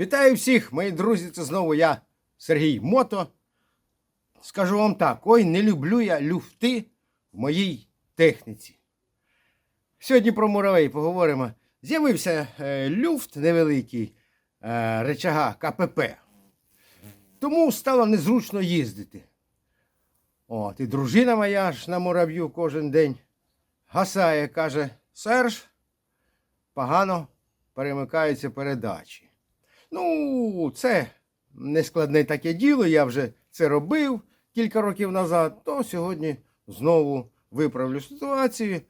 Вітаю всіх, мої друзі! Це знову я, Сергій Мото. Скажу вам так: ой, не люблю я люфти в моїй техніці. Сьогодні про муравей поговоримо. З'явився е, люфт невеликий е, речага КПП. Тому стало незручно їздити. От, і дружина моя ж на мурав'ю кожен день гасає, каже: Серж, погано перемикаються передачі. Ну, це нескладне таке діло, я вже це робив кілька років назад, то сьогодні знову виправлю ситуацію,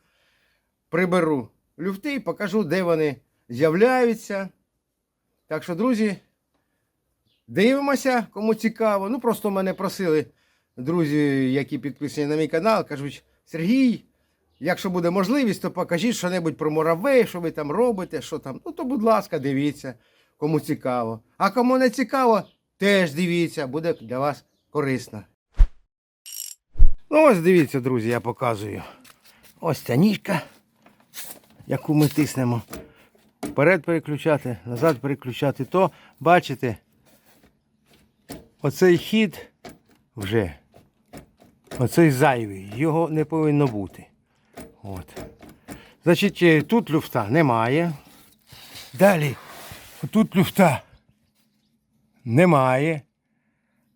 приберу люфти покажу, де вони з'являються. Так що, друзі, дивимося, кому цікаво. Ну, просто мене просили друзі, які підписані на мій канал, кажуть, Сергій, якщо буде можливість, то покажіть що-небудь про муравей, що ви там робите, що там. Ну, то, будь ласка, дивіться, кому цікаво. А кому не цікаво, теж дивіться, буде для вас корисно. Ну, ось дивіться, друзі, я показую. Ось ця ніжка, яку ми тиснемо. Вперед переключати, назад переключати, то бачите, оцей хід вже. Оцей зайвий, його не повинно бути. От. Значить, е, тут люфта немає. Далі, тут люфта немає.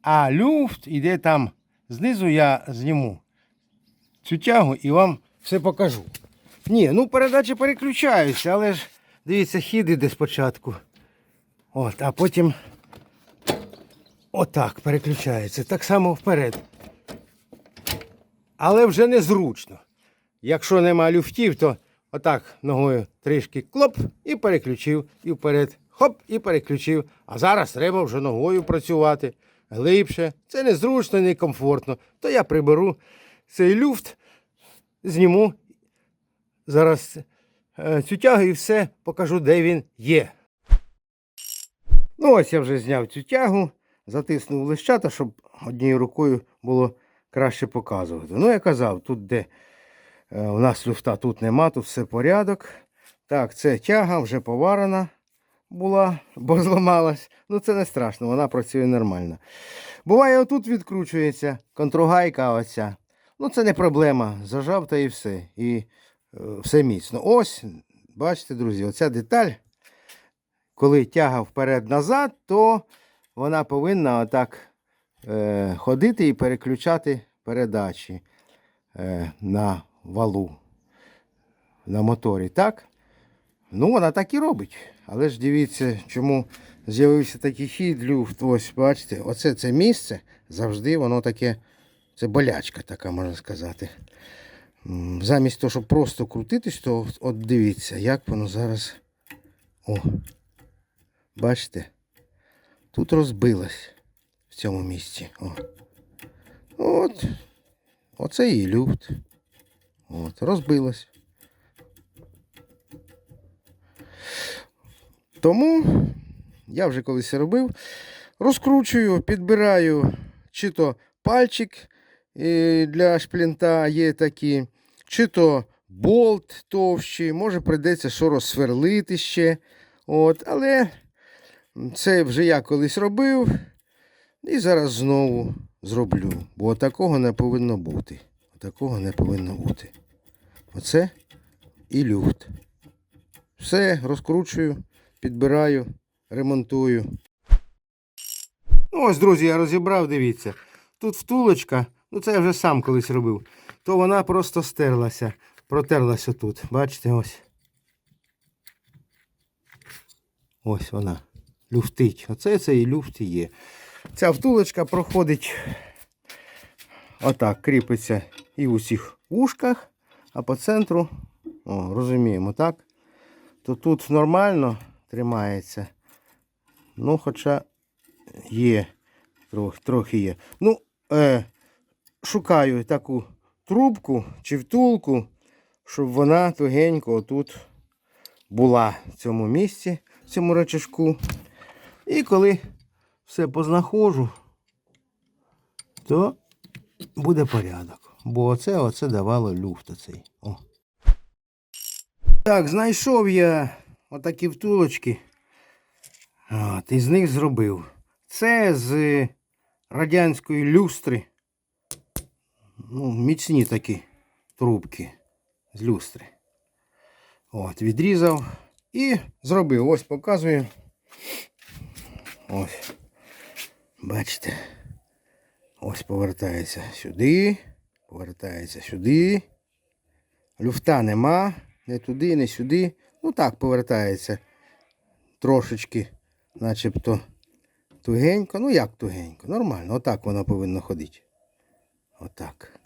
А люфт іде там знизу, я зніму цю тягу і вам все покажу. Ні, ну передачі переключаються, але ж дивіться, хід іде спочатку. От, а потім отак переключається. Так само вперед. Але вже незручно. Якщо нема люфтів, то отак ногою трішки клоп і переключив, і вперед. Хоп, і переключив. А зараз треба вже ногою працювати глибше. Це незручно, некомфортно. То я приберу цей люфт, зніму зараз е, цю тягу і все покажу, де він є. Ну, ось я вже зняв цю тягу, затиснув лищата, щоб однією рукою було краще показувати. Ну, я казав, тут де е, у нас люфта тут нема, тут все порядок. Так, це тяга вже поварена була, бо зламалась. Ну це не страшно, вона працює нормально. Буває, отут відкручується контргайка оця. Ну це не проблема. Зажав та і все. І е, все міцно. Ось, бачите, друзі, оця деталь, коли тяга вперед-назад, то вона повинна отак е, ходити і переключати передачі е, на валу, на моторі. Так? Ну, вона так і робить. Але ж дивіться, чому з'явився такий хід, люфт. Ось, бачите, оце це місце завжди воно таке, це болячка така, можна сказати. Замість того, щоб просто крутитись, то от дивіться, як воно зараз. О, бачите? Тут розбилось в цьому місці. О. От. Оце і люфт. От, розбилось. Тому я вже колись робив. Розкручую, підбираю чи то пальчик е, для шплінта є такі, чи то болт товщий, може прийдеться що розсверлити ще. От, але це вже я колись робив. І зараз знову зроблю. Бо такого не повинно бути. Такого не повинно бути. Оце і люфт. Все, розкручую, підбираю, ремонтую. Ну, ось, друзі, я розібрав, дивіться. Тут втулочка, ну це я вже сам колись робив, то вона просто стерлася, протерлася тут. Бачите, ось. Ось вона. Люфтить. Оце це і люфт є. Ця втулочка проходить отак, кріпиться і в усіх вушках, а по центру, о, розуміємо, так? То тут нормально тримається. Ну, хоча є, трохи, трохи є. Ну, е, шукаю таку трубку чи втулку, щоб вона тугенько отут була в цьому місці, в цьому речашку. І коли все познаходжу, то буде порядок. Бо оце, оце давало люфт оцей. О. Так, знайшов я отакі втулочки. От, із них зробив. Це з радянської люстри. Ну, міцні такі трубки з люстри. От, відрізав і зробив. Ось показую. Ось. Бачите. Ось повертається сюди. Повертається сюди. Люфта нема. Не туди, не сюди. Ну так повертається. Трошечки, начебто, тугенько. Ну як тугенько? Нормально. Отак воно повинно ходити. Отак.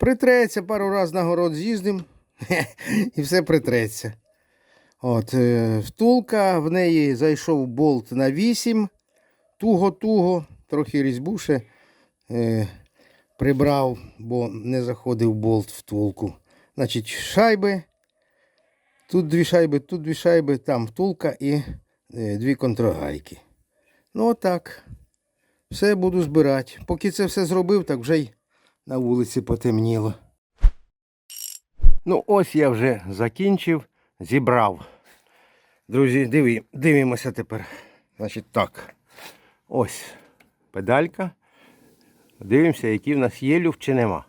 Притреться пару разів на город з'їздим. І все притреться. От, е, втулка, в неї зайшов болт на 8. Туго-туго, трохи різьбу ще е, прибрав, бо не заходив болт втулку. Значить, шайби. Тут дві шайби, тут дві шайби, там втулка і е, дві контрагайки. Ну, отак. Все буду збирати. Поки це все зробив, так вже й на вулиці потемніло. Ну, ось я вже закінчив, зібрав. Друзі, диві, дивимося тепер. Значить так. Ось педалька. Дивимося, які в нас є люфт чи нема.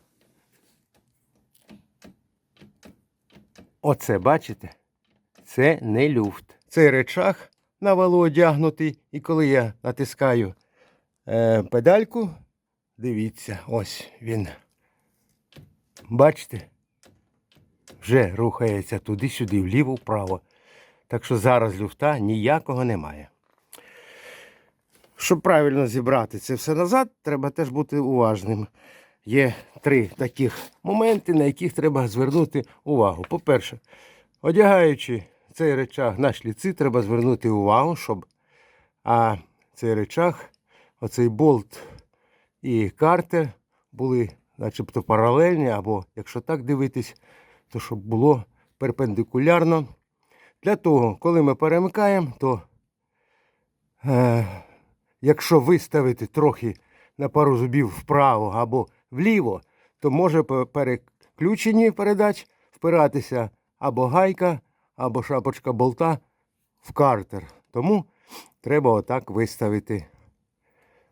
Оце, бачите? Це не люфт. Цей речах на валу одягнутий. І коли я натискаю е, педальку, дивіться, ось він. Бачите? Вже рухається туди-сюди, вліво, вправо. Так що зараз люфта ніякого немає. Щоб правильно зібрати це все назад, треба теж бути уважним. Є три таких моменти, на яких треба звернути увагу. По-перше, одягаючи цей речах на шліци, треба звернути увагу, щоб а цей речах, оцей болт і картер були начебто паралельні, або якщо так дивитись, то щоб було перпендикулярно. Для того, коли ми перемикаємо, то е, якщо виставити трохи на пару зубів вправо або вліво, то може по переключенні передач впиратися або гайка, або шапочка болта в картер. Тому треба отак виставити,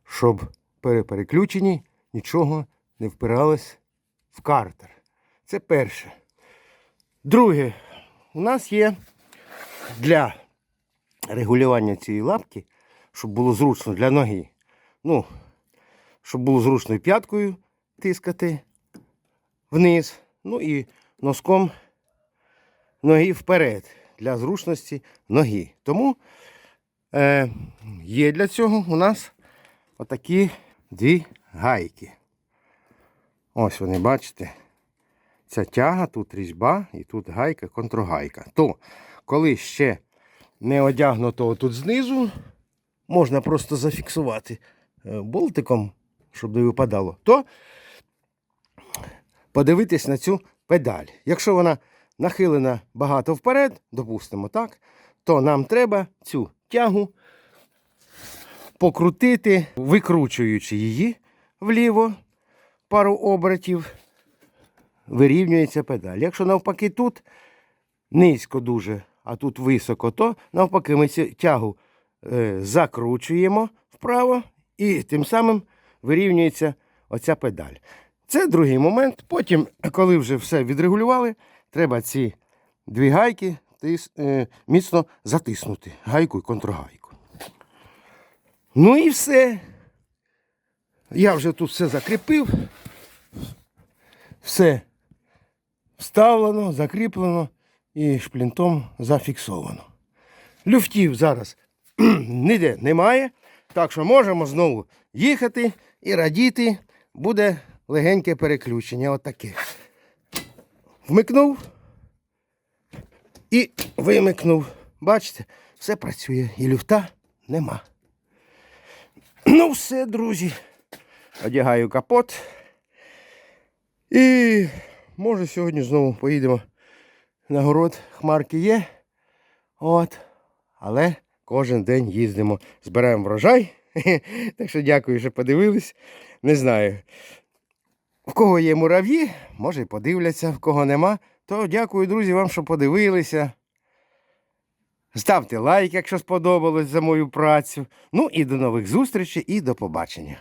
щоб при переключенні нічого не впиралось в картер. Це перше. Друге, у нас є для регулювання цієї лапки, щоб було зручно для ноги. Ну, щоб було зручно і п'яткою тискати вниз, ну і носком ноги вперед для зручності ноги. Тому е, є для цього у нас отакі дві гайки. Ось вони, бачите. Ця тяга, тут різьба і тут гайка, контргайка. То, коли ще не одягнуто тут знизу, можна просто зафіксувати е, болтиком, щоб не випадало, то подивитись на цю педаль. Якщо вона нахилена багато вперед, допустимо так, то нам треба цю тягу покрутити, викручуючи її вліво пару обертів, вирівнюється педаль. Якщо навпаки тут низько дуже, а тут високо, то навпаки ми цю тягу е, закручуємо вправо і тим самим вирівнюється оця педаль. Це другий момент. Потім, коли вже все відрегулювали, треба ці дві гайки тис, е, міцно затиснути. Гайку і контргайку. Ну і все. Я вже тут все закріпив. Все вставлено, закріплено і шплінтом зафіксовано. Люфтів зараз ніде немає. Так що можемо знову їхати і радіти. Буде легеньке переключення. Отаке. Вмикнув і вимикнув. Бачите, все працює. І люфта нема. Ну, все, друзі. Одягаю капот. І може сьогодні знову поїдемо на город. Хмарки є. От. Але кожен день їздимо, збираємо врожай. Так що дякую, що подивились. Не знаю. В кого є мурав'ї, може і подивляться, в кого нема. То дякую, друзі, вам, що подивилися. Ставте лайк, якщо сподобалось за мою працю. Ну і до нових зустрічей і до побачення.